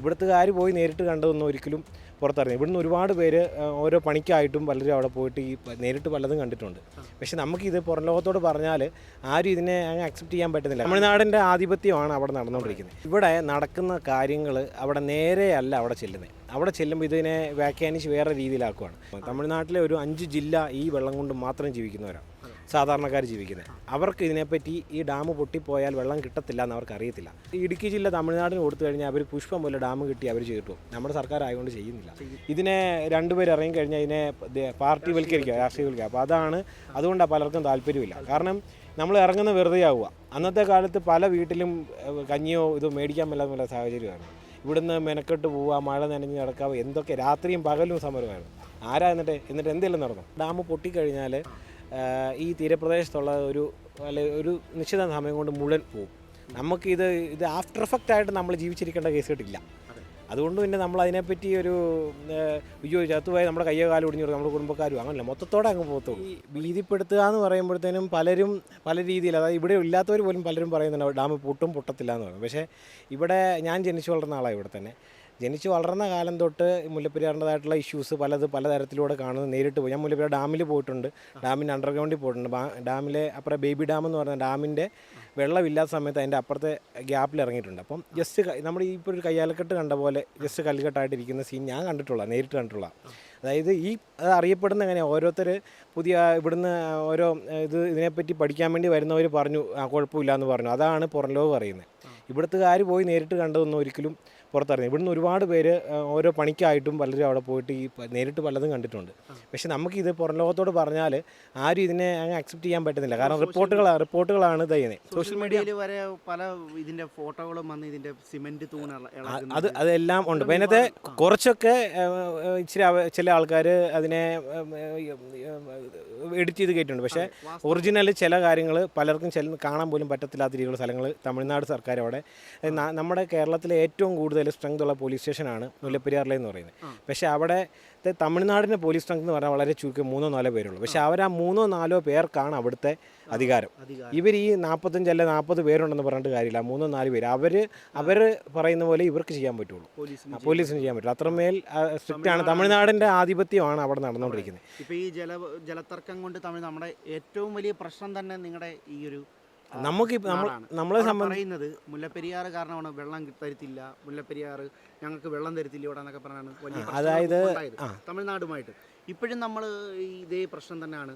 ഇവിടുത്തുകാർ പോയി നേരിട്ട് കണ്ടതൊന്നും ഒരിക്കലും പുറത്തറിഞ്ഞു ഇവിടുന്ന് ഒരുപാട് പേര് ഓരോ പണിക്കായിട്ടും പലരും അവിടെ പോയിട്ട് ഈ നേരിട്ട് പലതും കണ്ടിട്ടുണ്ട്. പക്ഷെ നമുക്കിത് പുറം ലോകത്തോട് പറഞ്ഞാൽ ആരും ഇതിനെ അക്സെപ്റ്റ് ചെയ്യാൻ പറ്റുന്നില്ല. തമിഴ്നാടിന്റെ ആധിപത്യമാണ് അവിടെ നടന്നുകൊണ്ടിരിക്കുന്നത്. ഇവിടെ നടക്കുന്ന കാര്യങ്ങൾ അവിടെ നേരെയല്ല അവിടെ ചെല്ലുന്നത്. അവിടെ ചെല്ലുമ്പോൾ ഇതിനെ വ്യാഖ്യാനിച്ച് വേറെ രീതിയിലാക്കുവാണ്. തമിഴ്നാട്ടിലെ ഒരു അഞ്ച് ജില്ല ഈ വെള്ളം കൊണ്ട് മാത്രം ജീവിക്കുന്നവരാണ്. സാധാരണക്കാർ ജീവിക്കുന്നത്. അവർക്ക് ഇതിനെപ്പറ്റി ഈ ഡാം പൊട്ടിപ്പോയാൽ വെള്ളം കിട്ടത്തില്ല എന്ന് അവർക്ക് അറിയത്തില്ല. ഇടുക്കി ജില്ല തമിഴ്നാടിന് കൊടുത്തു കഴിഞ്ഞാൽ അവർ പുഷ്പം പോലെ ഡാം കിട്ടി അവർ ചെയ്തിട്ടു നമ്മുടെ സർക്കാർ ആയതുകൊണ്ട് ചെയ്യുന്നില്ല. ഇതിനെ രണ്ടുപേർ ഇറങ്ങി കഴിഞ്ഞാൽ ഇതിനെ പാർട്ടി വൽക്കരിക്കുക രാഷ്ട്രീയവൽക്കരിക്കുക അപ്പോൾ അതാണ് അതുകൊണ്ടാണ് പലർക്കും താല്പര്യമില്ല. കാരണം നമ്മൾ ഇറങ്ങുന്ന വെറുതെ ആവുക. അന്നത്തെ കാലത്ത് പല വീട്ടിലും കഞ്ഞിയോ ഇതോ മേടിക്കാൻ മേലാത്ത സാഹചര്യമാണ്. ഇവിടുന്ന് മെനക്കെട്ട് പോവുക മഴ നനഞ്ഞ് നടക്കുക എന്തൊക്കെ രാത്രിയും പകലും സമരമായിരുന്നു. ആരാ എന്നിട്ട് എന്നിട്ട് എന്തെങ്കിലും നടന്നു? ഡാം പൊട്ടിക്കഴിഞ്ഞാൽ ഈ തീരപ്രദേശത്തുള്ള ഒരു അല്ലെ ഒരു നിശ്ചിത സമയം കൊണ്ട് മുഴുവൻ പോകും നമുക്കിത് ഇത് ആഫ്റ്റർ എഫക്റ്റ് ആയിട്ട് നമ്മൾ ജീവിച്ചിരിക്കേണ്ട കേസ് കിട്ടില്ല അതുകൊണ്ട് പിന്നെ നമ്മൾ അതിനെപ്പറ്റി ഒരു വിജയോ അയ്യോ ചത്തുപോയി നമ്മുടെ കയ്യോ കാലം ഒടിഞ്ഞു നമ്മുടെ കുടുംബക്കാരും അങ്ങനല്ല. മൊത്തത്തോടെ അങ്ങ് പോകത്തുള്ളൂ. ഈ ഭീതിപ്പെടുത്തുക എന്ന് പറയുമ്പോഴത്തേനും പലരും പല രീതിയിൽ അതായത് ഇവിടെ ഇല്ലാത്തവർ പോലും പലരും പറയുന്നുണ്ട് ഡാം പൊട്ടും പൊട്ടത്തില്ല എന്ന് പറയും പക്ഷേ ഇവിടെ ഞാൻ ജനിച്ചു വളർന്ന ആളാണ് ഇവിടെ തന്നെ. ജനിച്ചു വളർന്ന കാലം തൊട്ട് മുല്ലപ്പെരിയാറിന്റെതായിട്ടുള്ള ഇഷ്യൂസ് പലത് പലതരത്തിലൂടെ കാണുന്നത് നേരിട്ട് പോയി. ഞാൻ മുല്ലപ്പെരിയാർ ഡാമിൽ പോയിട്ടുണ്ട്. ഡാമിന്റെ അണ്ടർഗ്രൗണ്ടിൽ പോയിട്ടുണ്ട്. ഡാമിലെ അപ്പുറം ബേബി ഡാം എന്ന് പറഞ്ഞാൽ ഡാമിന്റെ വെള്ളമില്ലാത്ത സമയത്ത് അതിന്റെ അപ്പുറത്തെ ഗ്യാപ്പിൽ ഇറങ്ങിയിട്ടുണ്ട്. അപ്പം ജസ്റ്റ് നമ്മൾ ഈ ഇപ്പോൾ ഒരു കയ്യാലക്കെട്ട് കണ്ട പോലെ ജസ്റ്റ് കല്ലുകെട്ടായിട്ടിരിക്കുന്ന സീൻ ഞാൻ കണ്ടിട്ടുള്ള നേരിട്ട് കണ്ടിട്ടുള്ള അതായത് ഈ അത് അറിയപ്പെടുന്ന എങ്ങനെ ഓരോരുത്തർ പുതിയ ഇവിടുന്ന് ഓരോ ഇത് ഇതിനെപ്പറ്റി പഠിക്കാൻ വേണ്ടി വരുന്നവർ പറഞ്ഞു ആ കുഴപ്പമില്ല എന്ന് പറഞ്ഞു. അതാണ് പുറം ലോകം അറിയുന്നത് ഇവിടുത്തുകാർ പോയി നേരിട്ട് കണ്ടതൊന്നും ഒരിക്കലും പുറത്തറിഞ്ഞു ഇവിടുന്ന് ഒരുപാട് പേര് ഓരോ പണിക്കായിട്ടും പലരും അവിടെ പോയിട്ട് ഈ നേരിട്ട് പലതും കണ്ടിട്ടുണ്ട്. പക്ഷെ നമുക്കിത് പുറം ലോകത്തോട് പറഞ്ഞാൽ ആരും ഇതിനെ അങ്ങ് അക്സെപ്റ്റ് ചെയ്യാൻ പറ്റുന്നില്ല. കാരണം റിപ്പോർട്ടുകളാണ് റിപ്പോർട്ടുകളാണ് ഇത് ചെയ്യുന്നത്. സോഷ്യൽ മീഡിയയിൽ വരെ പല ഇതിന്റെ ഫോട്ടോകളും വന്ന് ഇതിന്റെ സിമെന്റ് തൂണുകൾ അത് അതെല്ലാം ഉണ്ട്. അപ്പം അതിനകത്ത് കുറച്ചൊക്കെ ഇച്ചിരി ചില ആൾക്കാർ അതിനെ എഡിറ്റ് ചെയ്ത് കയറ്റിട്ടുണ്ട് പക്ഷേ ഒറിജിനൽ ചില കാര്യങ്ങൾ പലർക്കും ചില കാണാൻ പോലും പറ്റത്തില്ലാത്ത രീതിയിലുള്ള സ്ഥലങ്ങൾ തമിഴ്നാട് സർക്കാർ അവിടെ. നമ്മുടെ കേരളത്തിലെ ഏറ്റവും കൂടുതൽ സ്ട്രെങ്ത് ഉള്ള പോലീസ് സ്റ്റേഷനാണ് മുല്ലപ്പെരിയാറിലെ എന്ന് പറയുന്നത്. പക്ഷേ അവിടെ തമിഴ്നാടിന്റെ പോലീസ് സ്ട്രെങ്ത് എന്ന് പറഞ്ഞാൽ വളരെ ചുരുക്കം മൂന്നോ നാലോ പേരുള്ളൂ പക്ഷേ അവർ ആ മൂന്നോ നാലോ പേർക്കാണ് അവിടുത്തെ അധികാരം. ഇവർ ഈ നാൽപ്പത്തഞ്ച് അല്ലെ നാൽപ്പത് പേരുണ്ടെന്ന് പറഞ്ഞിട്ട് കാര്യമില്ല. മൂന്നോ നാല് പേര്. അവർ അവർ പറയുന്ന പോലെ ഇവർക്ക് ചെയ്യാൻ പറ്റുള്ളൂ. പോലീസിന് ചെയ്യാൻ പറ്റുള്ളൂ. അത്രമേൽ സ്ട്രിക്റ്റ് ആണ്. തമിഴ്നാടിന്റെ ആധിപത്യമാണ് അവിടെ നടന്നുകൊണ്ടിരിക്കുന്നത്. ഇപ്പോൾ ഈ ജല ജലത്തർക്കം കൊണ്ട് തമിഴ് നമ്മുടെ ഏറ്റവും വലിയ പ്രശ്നം തന്നെ നിങ്ങളുടെ ഈ ഒരു നമുക്ക് നമ്മളെ പറയുന്നത് മുല്ലപ്പെരിയാർ കാരണമാണ് വെള്ളം തരത്തില്ല മുല്ലപ്പെരിയാർ ഞങ്ങൾക്ക് വെള്ളം തരുത്തില്ല ഇവിടെ എന്നൊക്കെ പറഞ്ഞാണ് വലിയ അതായത്. തമിഴ്നാടുമായിട്ട്. ഇപ്പോഴും നമ്മൾ ഇതേ പ്രശ്നം തന്നെയാണ്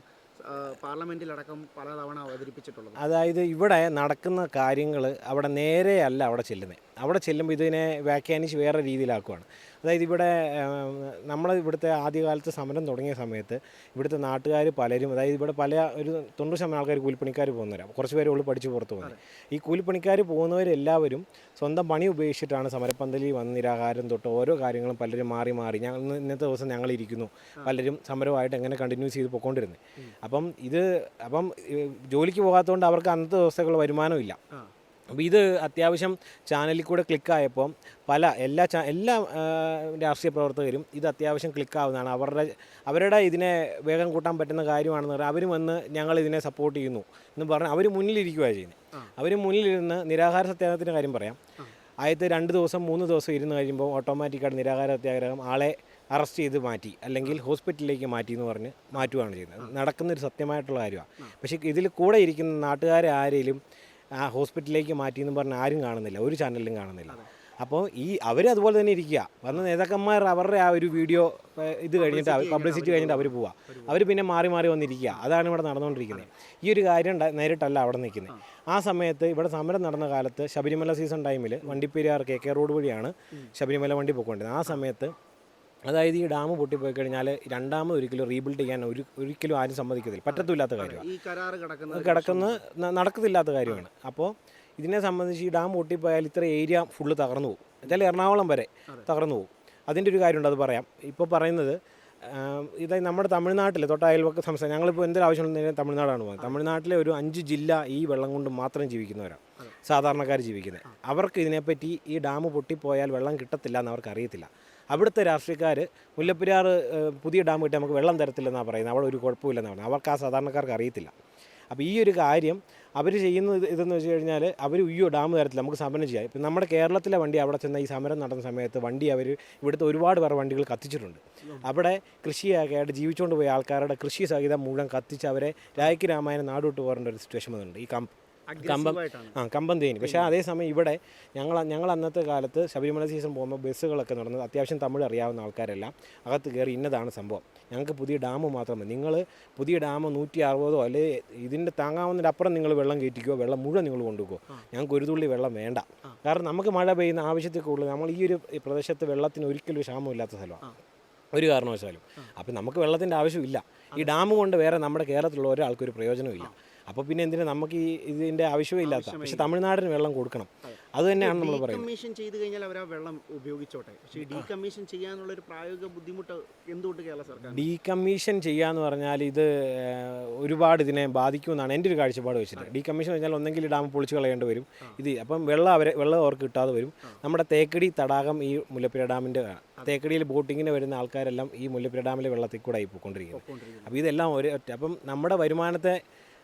പാർലമെന്റിലടക്കം പലതവണ അവതരിപ്പിച്ചിട്ടുള്ളത്. അതായത് ഇവിടെ നടക്കുന്ന കാര്യങ്ങൾ അവിടെ നേരെയല്ല അവിടെ ചെല്ലുന്നത് അവിടെ ചെല്ലുമ്പോൾ ഇതിനെ വ്യാഖ്യാനിച്ച് വേറെ രീതിയിലാക്കുവാണ്. അതായത് ഇവിടെ നമ്മൾ ഇവിടുത്തെ ആദ്യകാലത്ത് സമരം തുടങ്ങിയ സമയത്ത് ഇവിടുത്തെ നാട്ടുകാർ പലരും അതായത് ഇവിടെ പല ഒരു തൊണ്ണൂറ് ശതമാനം ആൾക്കാർ കൂലിപ്പണിക്കാർ പോകുന്നവരാണ് കുറച്ച് പേരെ ഉള്ളു പഠിച്ച് പുറത്ത് പോകുന്നത്. ഈ കൂലിപ്പണിക്കാർ പോകുന്നവരെല്ലാവരും സ്വന്തം പണി ഉപേക്ഷിച്ചിട്ടാണ് സമരപ്പന്തലിൽ വന്ന് നിരാഹാരം തൊട്ട് ഓരോ കാര്യങ്ങളും പലരും മാറി മാറി ഞങ്ങൾ ഇന്നത്തെ ദിവസം ഞങ്ങൾ ഇരിക്കുന്നു പലരും സമരമായിട്ട് എങ്ങനെ കണ്ടിന്യൂ ചെയ്ത് പോയിക്കൊണ്ടിരുന്നത് അപ്പം ഇത് അപ്പം ജോലിക്ക് പോകാത്തതുകൊണ്ട് അവർക്ക് അന്നത്തെ ദിവസത്തേക്കുള്ള വരുമാനമില്ല. അപ്പോൾ ഇത് അത്യാവശ്യം ചാനലിൽ കൂടെ ക്ലിക്കായപ്പോൾ പല എല്ലാ ചാ എല്ലാ രാഷ്ട്രീയ പ്രവർത്തകരും ഇത് അത്യാവശ്യം ക്ലിക്കാവുന്നതാണ്. അവരുടെ അവരുടെ ഇതിനെ വേഗം കൂട്ടാൻ പറ്റുന്ന കാര്യമാണെന്ന് പറഞ്ഞാൽ അവരും വന്ന് ഞങ്ങൾ ഇതിനെ സപ്പോർട്ട് ചെയ്യുന്നു എന്ന് പറഞ്ഞ് അവർ മുന്നിലിരിക്കുകയാണ് ചെയ്യുന്നത്. അവർ മുന്നിലിരുന്ന് നിരാഹാര സത്യാഗ്രഹത്തിന്റെ കാര്യം പറയാം. ആദ്യത്തെ രണ്ട് ദിവസം മൂന്ന് ദിവസം ഇരുന്ന് കഴിയുമ്പോൾ ഓട്ടോമാറ്റിക്കായിട്ട് നിരാഹാര സത്യാഗ്രഹം ആളെ അറസ്റ്റ് ചെയ്ത് മാറ്റി അല്ലെങ്കിൽ ഹോസ്പിറ്റലിലേക്ക് മാറ്റി എന്ന് പറഞ്ഞ് മാറ്റുകയാണ് ചെയ്യുന്നത്. നടക്കുന്നൊരു സത്യമായിട്ടുള്ള കാര്യമാണ്. പക്ഷേ ഇതിൽ കൂടെ ഇരിക്കുന്ന നാട്ടുകാരെ ആരെയും ആ ഹോസ്പിറ്റലിലേക്ക് മാറ്റിയെന്ന് പറഞ്ഞ് ആരും കാണുന്നില്ല ഒരു ചാനലിലും കാണുന്നില്ല. അപ്പോൾ ഈ അവർ അതുപോലെ തന്നെ ഇരിക്കുക. വന്ന നേതാക്കന്മാർ അവരുടെ ആ ഒരു വീഡിയോ ഇത് കഴിഞ്ഞിട്ട് പബ്ലിസിറ്റി കഴിഞ്ഞിട്ട് അവർ പോവുക അവർ പിന്നെ മാറി മാറി വന്നിരിക്കുക. അതാണ് ഇവിടെ നടന്നുകൊണ്ടിരിക്കുന്നത്. ഈ ഒരു കാര്യം നേരിട്ടല്ല അവിടെ നിൽക്കുന്നത് ആ. സമയത്ത് ഇവിടെ സമരം നടന്ന കാലത്ത് ശബരിമല സീസൺ ടൈമിൽ വണ്ടിപ്പെരിയാർ കെ കെ റോഡ് വഴിയാണ് ശബരിമല വണ്ടി പോയിക്കൊണ്ടിരുന്നത് ആ സമയത്ത് അതായത് ഈ ഡാം പൊട്ടിപ്പോയി കഴിഞ്ഞാൽ രണ്ടാമത് ഒരിക്കലും റീബിൽഡ് ചെയ്യാൻ ഒരു ഒരിക്കലും ആരും സമ്മതിക്കത്തില്ല. പറ്റത്തില്ലാത്ത കാര്യമാണ്. ഈ കരാറ് കിടക്കുന്ന കിടക്കുന്ന നടക്കത്തില്ലാത്ത കാര്യമാണ്. അപ്പോൾ ഇതിനെ സംബന്ധിച്ച് ഈ ഡാം പൊട്ടിപ്പോയാൽ ഇത്ര ഏരിയ ഫുള്ള് തകർന്നു പോകും. എന്തായാലും എറണാകുളം വരെ തകർന്നു പോകും. അതിന്റെ ഒരു കാര്യമുണ്ട് അത് പറയാം. ഇപ്പോൾ പറയുന്നത് ഇത് നമ്മുടെ തമിഴ്നാട്ടിലെ തൊട്ട അയൽവക്ക സംസ്ഥാനം ഞങ്ങളിപ്പോൾ എന്തൊരു ആവശ്യമുണ്ടെങ്കിലും തമിഴ്നാടാണ് പോകുന്നത്. തമിഴ്നാട്ടിലെ ഒരു അഞ്ച് ജില്ല ഈ വെള്ളം കൊണ്ട് മാത്രം ജീവിക്കുന്നവരാണ് സാധാരണക്കാർ ജീവിക്കുന്നത് അവർക്ക് ഇതിനെപ്പറ്റി ഈ ഡാം പൊട്ടിപ്പോയാൽ വെള്ളം കിട്ടത്തില്ല എന്ന് അവർക്ക് അറിയത്തില്ല. അവിടുത്തെ രാഷ്ട്രീയക്കാർ മുല്ലപ്പെരിയാർ പുതിയ ഡാം കിട്ടി നമുക്ക് വെള്ളം തരത്തില്ലെന്നാണ് പറയുന്നത്. അവിടെ ഒരു കുഴപ്പമില്ലെന്നാണ് അവർക്ക് ആ സാധാരണക്കാർക്ക് അറിയത്തില്ല. അപ്പോൾ ഈ ഒരു കാര്യം അവർ ചെയ്യുന്ന ഇതെന്ന് വെച്ച് കഴിഞ്ഞാൽ അവർ ഉയ്യോ ഡാം തരത്തില്ല നമുക്ക് സമരം ചെയ്യാം. ഇപ്പം നമ്മുടെ കേരളത്തിലെ വണ്ടി അവിടെ ചെന്ന ഈ സമരം നടന്ന സമയത്ത് വണ്ടി അവർ ഇവിടുത്തെ ഒരുപാട് പേർ വണ്ടികൾ കത്തിച്ചിട്ടുണ്ട്. അവിടെ കൃഷിയൊക്കെ ആയിട്ട് ജീവിച്ചുകൊണ്ട് പോയ ആൾക്കാരുടെ കൃഷി സഹിതം മുഴുവൻ കത്തിച്ച് അവരെ രായ്ക്ക് രാമായണം നാടുവിട്ട് പോകേണ്ട ഒരു സിറ്റുവേഷൻ വന്നിട്ടുണ്ട്. ഈ കമ്പ് കമ്പം. ആ കമ്പം തേനി. പക്ഷേ അതേസമയം ഇവിടെ ഞങ്ങൾ ഞങ്ങൾ അന്നത്തെ കാലത്ത് ശബരിമല സീസൺ പോകുമ്പോൾ ബസ്സുകളൊക്കെ നടന്നത് അത്യാവശ്യം തമിഴ് അറിയാവുന്ന ആൾക്കാരെല്ലാം അകത്ത് കയറി ഇന്നതാണ് സംഭവം. ഞങ്ങൾക്ക് പുതിയ ഡാം മാത്രം മതി. നിങ്ങൾ പുതിയ ഡാം നൂറ്റി അറുപതോ അല്ലെ ഇതിന്റെ താങ്ങാവുന്നതിന്റെ അപ്പുറം നിങ്ങൾ വെള്ളം കയറ്റിക്കോ വെള്ളം മുഴുവൻ നിങ്ങൾ കൊണ്ടുപോകോ. ഞങ്ങൾക്ക് ഒരു തുള്ളി വെള്ളം വേണ്ട. കാരണം നമുക്ക് മഴ പെയ്യുന്ന ആവശ്യത്തിൽ കൂടുതൽ നമ്മൾ ഈ ഒരു പ്രദേശത്ത് വെള്ളത്തിന് ഒരിക്കലും ഒരു ക്ഷാമമില്ലാത്ത സ്ഥലമാണ് ഒരു കാരണവശാലും. അപ്പം നമുക്ക് വെള്ളത്തിന്റെ ആവശ്യമില്ല. ഈ ഡാം കൊണ്ട് വേറെ നമ്മുടെ കേരളത്തിലുള്ള ഒരാൾക്കൊരു പ്രയോജനമില്ല അപ്പോൾ പിന്നെ എന്തിനാ നമുക്ക് ഈ ഇതിന്റെ ആവശ്യമേ ഇല്ലാത്ത പക്ഷെ തമിഴ്നാടിന് വെള്ളം കൊടുക്കണം. അത്. തന്നെയാണ് നമ്മൾ പറയുന്നത്. ഡീകമ്മീഷൻ ചെയ്ത് കഴിഞ്ഞാൽ അവർ ആ വെള്ളം ഉപയോഗിച്ചോട്ടെ. പക്ഷേ ഡീകമ്മീഷൻ ചെയ്യാനുള്ള ഒരു പ്രായോഗിക ബുദ്ധിമുട്ട് എന്തുകൊണ്ട് കേരള സർക്കാർ ഡീകമ്മീഷൻ ചെയ്യാന്ന് പറഞ്ഞാൽ ഇത് ഒരുപാട് ഇതിനെ ബാധിക്കുമെന്നാണ് എന്റെ ഒരു കാഴ്ചപ്പാട് വെച്ചിട്ട്. ഡീകമ്മീഷൻ പറഞ്ഞാൽ ഒന്നെങ്കിൽ ഡാം പൊളിച്ച് കളയേണ്ടി വരും. ഇത് അപ്പം വെള്ളം അവരെ വെള്ളം അവർക്ക് കിട്ടാതെ വരും. നമ്മുടെ തേക്കടി തടാകം ഈ മുല്ലപ്പുര ഡാമിന്റെ തേക്കടിയിൽ ബോട്ടിങ്ങിന് വരുന്ന ആൾക്കാരെല്ലാം ഈ മുല്ലപ്പുര ഡാമിലെ വെള്ളത്തിൽ കൂടെ ആയി പോയിക്കൊണ്ടിരിക്കുന്നത് അപ്പോൾ ഇതെല്ലാം ഒരു അപ്പം നമ്മുടെ വരുമാനത്തെ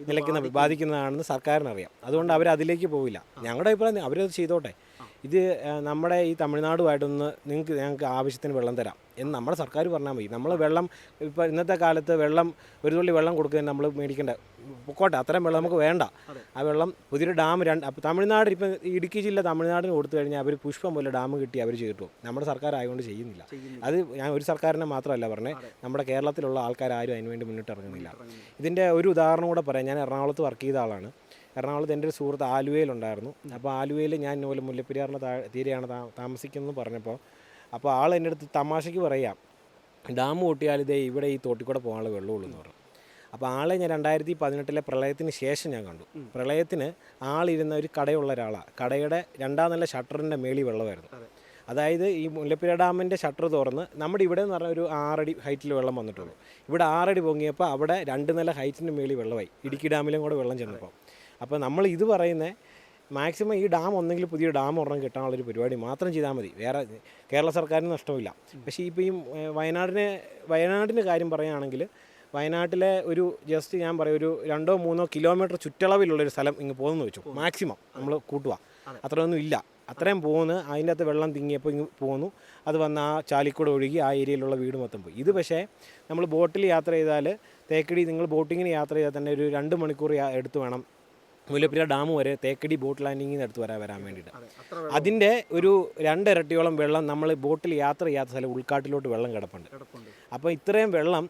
നിലയ്ക്കുന്ന ബാധിക്കുന്നതാണെന്ന് സർക്കാരിനറിയാം. അതുകൊണ്ട് അവർ അതിലേക്ക് പോവില്ല. ഞങ്ങളുടെ അഭിപ്രായം അവരത് ചെയ്തോട്ടെ. ഇത് നമ്മുടെ ഈ തമിഴ്നാടുമായിട്ടൊന്ന് നിങ്ങൾക്ക് ഞങ്ങൾക്ക് ആവശ്യത്തിന് വെള്ളം തരാം. എന്ന് നമ്മുടെ സർക്കാർ പറഞ്ഞാൽ മതി. നമ്മൾ വെള്ളം ഇപ്പോൾ ഇന്നത്തെ കാലത്ത് വെള്ളം ഒരു തുള്ളി വെള്ളം കൊടുക്കുന്നതിന് നമ്മൾ മേടിക്കേണ്ട. പൊക്കോട്ടെ അത്രയും വെള്ളം നമുക്ക് വേണ്ട. ആ വെള്ളം പുതിയൊരു ഡാം രണ്ട് അപ്പോൾ തമിഴ്നാട് ഇപ്പം ഇടുക്കി ജില്ല തമിഴ്നാടിന് കൊടുത്തു കഴിഞ്ഞാൽ അവർ പുഷ്പം പോലെ ഡാം കിട്ടി അവർ ചെയ്തിട്ടു. നമ്മുടെ സർക്കാർ ആയതുകൊണ്ട് ചെയ്യുന്നില്ല. അത് ഞാൻ ഒരു സർക്കാരിനെ മാത്രമല്ല പറഞ്ഞത് നമ്മുടെ കേരളത്തിലുള്ള ആൾക്കാരും അതിനുവേണ്ടി മുന്നിട്ട് ഇറങ്ങുന്നില്ല. ഇതിന്റെ ഒരു ഉദാഹരണം കൂടെ പറയാം. ഞാൻ എറണാകുളത്ത് വർക്ക് ചെയ്ത ആളാണ്. എറണാകുളത്ത് എന്റെ ഒരു സുഹൃത്ത് ആലുവയിലുണ്ടായിരുന്നു. അപ്പോൾ ആലുവയിൽ ഞാൻ ഇതുപോലെ മുല്ലപ്പെരിയാറിന്റെ താ തീരെയാണ് താമസിക്കുന്നത് പറഞ്ഞപ്പോൾ അപ്പോൾ ആൾ എന്റെ അടുത്ത് തമാശയ്ക്ക് പറയാം ഡാം പൊട്ടിയാൽ ഇതേ ഇവിടെ ഈ തോട്ടിക്കൂടെ പോകാനുള്ള വെള്ളമുള്ളൂ എന്ന് പറഞ്ഞു. അപ്പോൾ ആളെ ഞാൻ രണ്ടായിരത്തി പതിനെട്ടിലെ പ്രളയത്തിന് ശേഷം ഞാൻ കണ്ടു. പ്രളയത്തിന് ആളിരുന്ന ഒരു കടയുള്ള ഒരാളാണ് കടയുടെ രണ്ടാം നില ഷട്ടറിന്റെ മേളി വെള്ളമായിരുന്നു. അതായത് ഈ മുല്ലപ്പുര ഡാമിന്റെ ഷട്ടർ തുറന്ന് നമ്മുടെ ഇവിടെ എന്ന് പറഞ്ഞാൽ ഒരു ആറടി ഹൈറ്റിൽ വെള്ളം വന്നിട്ടുള്ളൂ. ഇവിടെ ആറടി പൊങ്ങിയപ്പോൾ അവിടെ രണ്ട് നില ഹൈറ്റിന്റെ മേളി വെള്ളമായി. ഇടുക്കി ഡാമിലും കൂടെ വെള്ളം ചെന്നപ്പോൾ അപ്പോൾ നമ്മൾ ഇത് പറയുന്നത് മാക്സിമം ഈ ഡാം ഒന്നെങ്കിൽ പുതിയ ഡാം ഒരെണ്ണം കിട്ടാനുള്ളൊരു പരിപാടി മാത്രം ചെയ്താൽ മതി. വേറെ കേരള സർക്കാരിന് നഷ്ടമില്ല. പക്ഷേ ഇപ്പോൾ ഈ വയനാടിനെ വയനാടിന്റെ കാര്യം പറയുകയാണെങ്കിൽ വയനാട്ടിലെ ഒരു ജസ്റ്റ് ഞാൻ പറയും ഒരു രണ്ടോ മൂന്നോ കിലോമീറ്റർ ചുറ്റളവിലുള്ളൊരു സ്ഥലം ഇങ്ങ് പോകുന്നു വെച്ചു. മാക്സിമം നമ്മൾ കൂട്ടുക. അത്രയൊന്നും ഇല്ല. അത്രയും പോകുന്നു. അതിന്റെ അകത്ത് വെള്ളം തിങ്ങിയപ്പോൾ ഇങ്ങ് പോകുന്നു. അത് വന്ന് ആ ചാലിക്കൂടെ ഒഴുകി ആ ഏരിയയിലുള്ള വീട് മൊത്തം പോയി. ഇത് പക്ഷേ നമ്മൾ ബോട്ടിൽ യാത്ര ചെയ്താൽ തേക്കടി നിങ്ങൾ ബോട്ടിങ്ങിന് യാത്ര ചെയ്താൽ തന്നെ ഒരു രണ്ട് മണിക്കൂർ എടുത്തു വേണം മുല്ലപ്പെരിയാർ ഡാം വരെ തേക്കടി ബോട്ട് ലാൻഡിങ്ങിന് അടുത്ത് വരാൻ വരാൻ വേണ്ടിയിട്ട്. അതിന്റെ ഒരു രണ്ടിരട്ടിയോളം വെള്ളം നമ്മൾ ബോട്ടിൽ യാത്ര ചെയ്യാത്ത സ്ഥലം ഉൾക്കാട്ടിലോട്ട് വെള്ളം കിടപ്പുണ്ട്. അപ്പോൾ ഇത്രയും വെള്ളം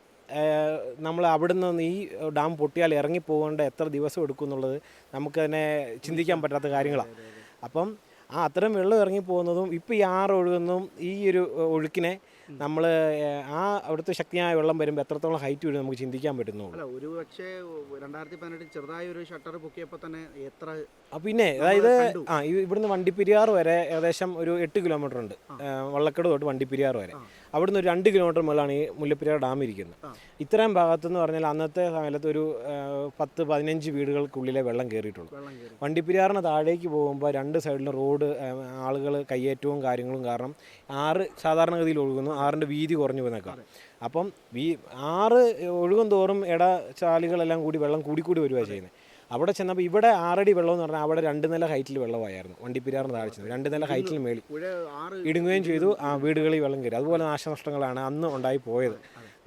നമ്മൾ അവിടെ നിന്ന് ഈ ഡാം പൊട്ടിയാൽ ഇറങ്ങിപ്പോകേണ്ട എത്ര ദിവസം എടുക്കും എന്നുള്ളത് നമുക്ക് തന്നെ ചിന്തിക്കാൻ പറ്റാത്ത കാര്യങ്ങളാണ് അപ്പം ആ അത്രയും വെള്ളം ഇറങ്ങിപ്പോകുന്നതും ഇപ്പോൾ ഈ ആറ് ഒഴുകുന്നതും ഈ ഒരു ഒഴുക്കിനെ നമ്മൾ ആ അവിടുത്തെ ശക്തിയായ വെള്ളം വരുമ്പോൾ എത്രത്തോളം ഹൈറ്റ് വരും നമുക്ക് ചിന്തിക്കാൻ പറ്റുന്നുള്ളൂ. ഒരു പക്ഷേ രണ്ടായിരത്തി പതിനെട്ടിൽ ചെറുതായ ഒരു ഷട്ടർ പൊക്കിയപ്പോൾ തന്നെ എത്ര പിന്നെ അതായത് ആ ഇവിടുന്ന് വണ്ടിപ്പെരിയാർ വരെ ഏകദേശം ഒരു എട്ട് കിലോമീറ്റർ ഉണ്ട്. വള്ളക്കട് തൊട്ട് വണ്ടിപ്പെരിയാർ വരെ. അവിടുന്ന് ഒരു രണ്ട് കിലോമീറ്റർ മുകളിലാണ് ഈ മുല്ലപ്പെരിയാർ ഡാം ഇരിക്കുന്നത്. ഇത്രയും ഭാഗത്തെന്ന് പറഞ്ഞാൽ അന്നത്തെ കാലത്ത് ഒരു പത്ത് പതിനഞ്ച് വീടുകൾക്കുള്ളിലെ വെള്ളം കയറിയിട്ടുള്ളൂ വണ്ടിപ്പെരിയാറിന് താഴേക്ക് പോകുമ്പോൾ രണ്ട് സൈഡിലും റോഡ് ആളുകൾ കയ്യേറ്റവും കാര്യങ്ങളും കാരണം ആറ് സാധാരണഗതിയിൽ ഒഴുകുന്നു ആറിന്റെ വീതി കുറഞ്ഞു പോന്നേക്കാം അപ്പം വീ ആറ് ഒഴുകും തോറും ഇട ചാലുകളെല്ലാം കൂടി വെള്ളം കൂടിക്കൂടി വരിക ചെയ്യുന്നത് അവിടെ ചെന്നപ്പോൾ ഇവിടെ ആറടി വെള്ളം എന്ന് പറഞ്ഞാൽ അവിടെ രണ്ട് നില ഹൈറ്റിൽ വെള്ളമായിരുന്നു. വണ്ടിപ്പിരാറിന് താഴെ ചെന്നത്. രണ്ട് നില ഹൈറ്റിൽ മേളി പുഴ ആറ് ഇടുങ്ങുകയും ചെയ്തു. ആ വീടുകളിൽ വെള്ളം കയറി. അതുപോലെ നാശനഷ്ടങ്ങളാണ് അന്ന് ഉണ്ടായി പോയത്.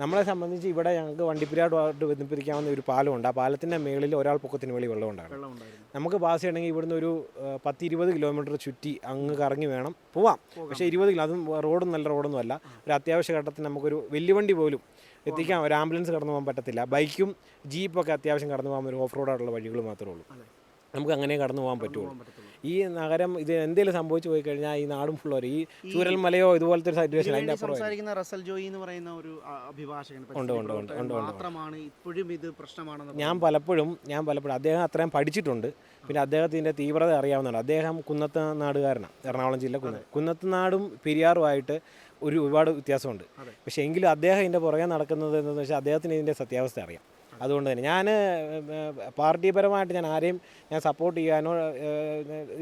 നമ്മളെ സംബന്ധിച്ച് ഇവിടെ ഞങ്ങൾക്ക് വണ്ടിപ്പെരിയാറുമായിട്ട് ബന്ധിപ്പിക്കാവുന്ന ഒരു പാലമുണ്ട്. ആ പാലത്തിന്റെ മേളിൽ ഒരാൾ പൊക്കത്തിന് വെളി വെള്ളം ഉണ്ടാകും നമുക്ക് പാസ് ചെയ്യണമെങ്കിൽ ഇവിടുന്ന് ഒരു പത്ത് ഇരുപത് കിലോമീറ്റർ ചുറ്റി അങ്ങ് കറങ്ങി വേണം പോവാം. പക്ഷേ ഇരുപത് കിലോ അതും റോഡും നല്ല റോഡൊന്നും അല്ല. ഒരു അത്യാവശ്യ ഘട്ടത്തിൽ നമുക്കൊരു വണ്ടി പോലും എത്തിക്കാൻ ഒരു ആംബുലൻസ് കടന്നു പോകാൻ പറ്റത്തില്ല. ബൈക്കും ജീപ്പൊക്കെ അത്യാവശ്യം കടന്നു പോകാൻ ഒരു ഓഫ് റോഡായിട്ടുള്ള വഴികൾ മാത്രമേ ഉള്ളൂ. നമുക്ക് അങ്ങനെ കടന്നു പോകാൻ പറ്റുള്ളൂ. ഈ നഗരം ഇത് എന്തെങ്കിലും സംഭവിച്ചു പോയി കഴിഞ്ഞാൽ ഈ നാടും ഫുള്ള് ഈ ചൂരൽ മലയോ ഇതുപോലത്തെ ഒരു സിറ്റുവേഷൻ അതിന്റെ അപ്പുറം സംസാരിക്കുന്ന റസൽ ജോയി എന്ന് പറയുന്ന ഒരു അഭിഭാഷകൻ ഉണ്ട്, ഉണ്ട്, ഉണ്ട്, ഉണ്ട്, ഉണ്ട്. മാത്രമാണ് ഇപ്പോഴും ഇത് പ്രശ്നമാണെന്ന് ഞാൻ പലപ്പോഴും ഞാൻ പലപ്പോഴും അദ്ദേഹം അത്രയും പഠിച്ചിട്ടുണ്ട്. പിന്നെ അദ്ദേഹത്തിന്റെ തീവ്രത അറിയാവുന്നതാണ്. അദ്ദേഹം കുന്നത്ത് നാടുകാരനാണ് എറണാകുളം ജില്ല കുന്നത്ത് കുന്നത്ത് നാടും പെരിയാറുമായിട്ട് ഒരു ഒരുപാട് വ്യത്യാസമുണ്ട്. പക്ഷേ എങ്കിലും അദ്ദേഹം ഇതിന്റെ പുറകെ നടക്കുന്നത് എന്താണെന്ന് വെച്ചാൽ അദ്ദേഹത്തിന് ഇതിന്റെ സത്യാവസ്ഥ അറിയാം. അതുകൊണ്ട് തന്നെ. ഞാൻ പാർട്ടിപരമായിട്ട് ഞാൻ ആരെയും ഞാൻ സപ്പോർട്ട് ചെയ്യാനോ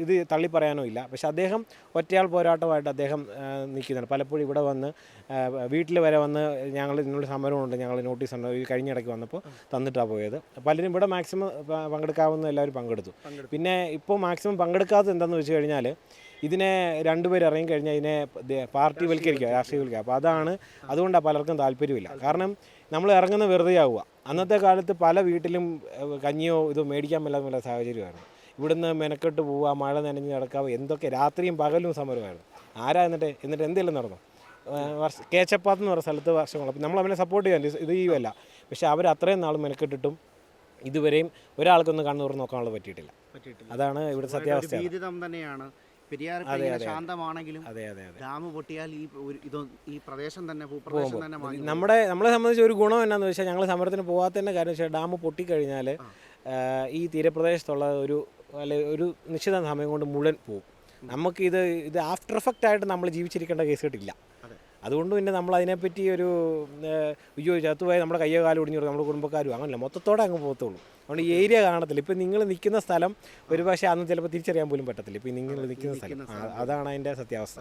ഇത് തള്ളിപ്പറയാനോ ഇല്ല. പക്ഷെ അദ്ദേഹം ഒറ്റയാൾ പോരാട്ടമായിട്ട് അദ്ദേഹം നിൽക്കുന്നുണ്ട്. പലപ്പോഴും ഇവിടെ വന്ന് വീട്ടിൽ വരെ വന്ന് ഞങ്ങൾ ഇതിനുള്ള സമരമുണ്ട് ഞങ്ങൾ നോട്ടീസ് ഉണ്ട്. ഈ കഴിഞ്ഞ ഇടയ്ക്ക് വന്നപ്പോൾ തന്നിട്ടാണ് പോയത്. പലരും ഇവിടെ മാക്സിമം പങ്കെടുക്കാവുന്ന എല്ലാവരും പങ്കെടുത്തു. പിന്നെ ഇപ്പോൾ മാക്സിമം പങ്കെടുക്കാത്തത് എന്താണെന്ന് വെച്ച് കഴിഞ്ഞാൽ ഇതിനെ രണ്ടുപേർ ഇറങ്ങി കഴിഞ്ഞാൽ ഇതിനെ പാർട്ടി വൽക്കരിക്കുക രാഷ്ട്രീയവൽക്കരിക്കുക. അപ്പോൾ അതാണ് അതുകൊണ്ടാണ് പലർക്കും താല്പര്യമില്ല. കാരണം നമ്മൾ ഇറങ്ങുന്ന വെറുതെ ആവുക. അന്നത്തെ കാലത്ത് പല വീട്ടിലും കഞ്ഞിയോ ഇതോ മേടിക്കാൻ മേലാത്ത സാഹചര്യമായിരുന്നു. ഇവിടുന്ന് മെനക്കെട്ട് പോവുക മഴ നനഞ്ഞ് നടക്കുക എന്തൊക്കെ രാത്രിയും പകലും സമരമായിരുന്നു. ആരാ എന്നിട്ട് എന്നിട്ട് എന്തെങ്കിലും നടന്നു? കേച്ചപ്പാത്ത് എന്ന് പറഞ്ഞ സ്ഥലത്ത് വർഷങ്ങൾ. അപ്പം നമ്മൾ അവനെ സപ്പോർട്ട് ചെയ്യാൻ ഇത് ചെയ്യുമല്ല പക്ഷേ അവർ അത്രയും നാൾ മെനക്കെട്ടിട്ടും ഇതുവരെയും ഒരാൾക്കൊന്നും കണ്ണൂർ നോക്കാനുള്ള പറ്റിയിട്ടില്ല. പറ്റിയിട്ടില്ല. അതാണ് ഇവിടെ സത്യാവസ്ഥ തന്നെയാണ് പെരിയാർ ശാന്തമാണെങ്കിലും ഡാം പൊട്ടിയാൽ ഈ ഇത് ഈ പ്രദേശം തന്നെ ഭൂപ്രദേശം തന്നെ നമ്മുടെ നമ്മളെ സംബന്ധിച്ച് ഒരു ഗുണം എന്നാന്ന് വെച്ചാൽ ഞങ്ങൾ സമരത്തിന് പോകാത്തതിന്റെ കാര്യം വെച്ചാൽ ഡാം പൊട്ടിക്കഴിഞ്ഞാൽ ഈ തീരപ്രദേശത്തുള്ള ഒരു അല്ലെ ഒരു നിശ്ചിത സമയം കൊണ്ട് മുഴുവൻ പോകും നമുക്ക് ഇത് ഇത് ആഫ്റ്റർ എഫക്റ്റ് ആയിട്ട് നമ്മൾ ജീവിച്ചിരിക്കേണ്ട കേസ് കിട്ടില്ല. അതുകൊണ്ട് പിന്നെ നമ്മൾ അതിനെപ്പറ്റി ഒരു അയ്യോ ചത്തുപോയി നമ്മുടെ കയ്യോ കാലം ഒടിഞ്ഞു നമ്മുടെ കുടുംബക്കാരും. അങ്ങനല്ല മൊത്തത്തോടെ അങ്ങ് പോകത്തുള്ളൂ. അതുകൊണ്ട് ഈ ഏരിയ കാണത്തില്ല. ഇപ്പം നിങ്ങൾ നിൽക്കുന്ന സ്ഥലം ഒരു പക്ഷേ അന്ന് ചിലപ്പോൾ തിരിച്ചറിയാൻ പോലും പറ്റത്തില്ല. ഇപ്പം നിങ്ങൾ നിൽക്കുന്ന സ്ഥലം. അതാണ് അതിന്റെ സത്യാവസ്ഥ.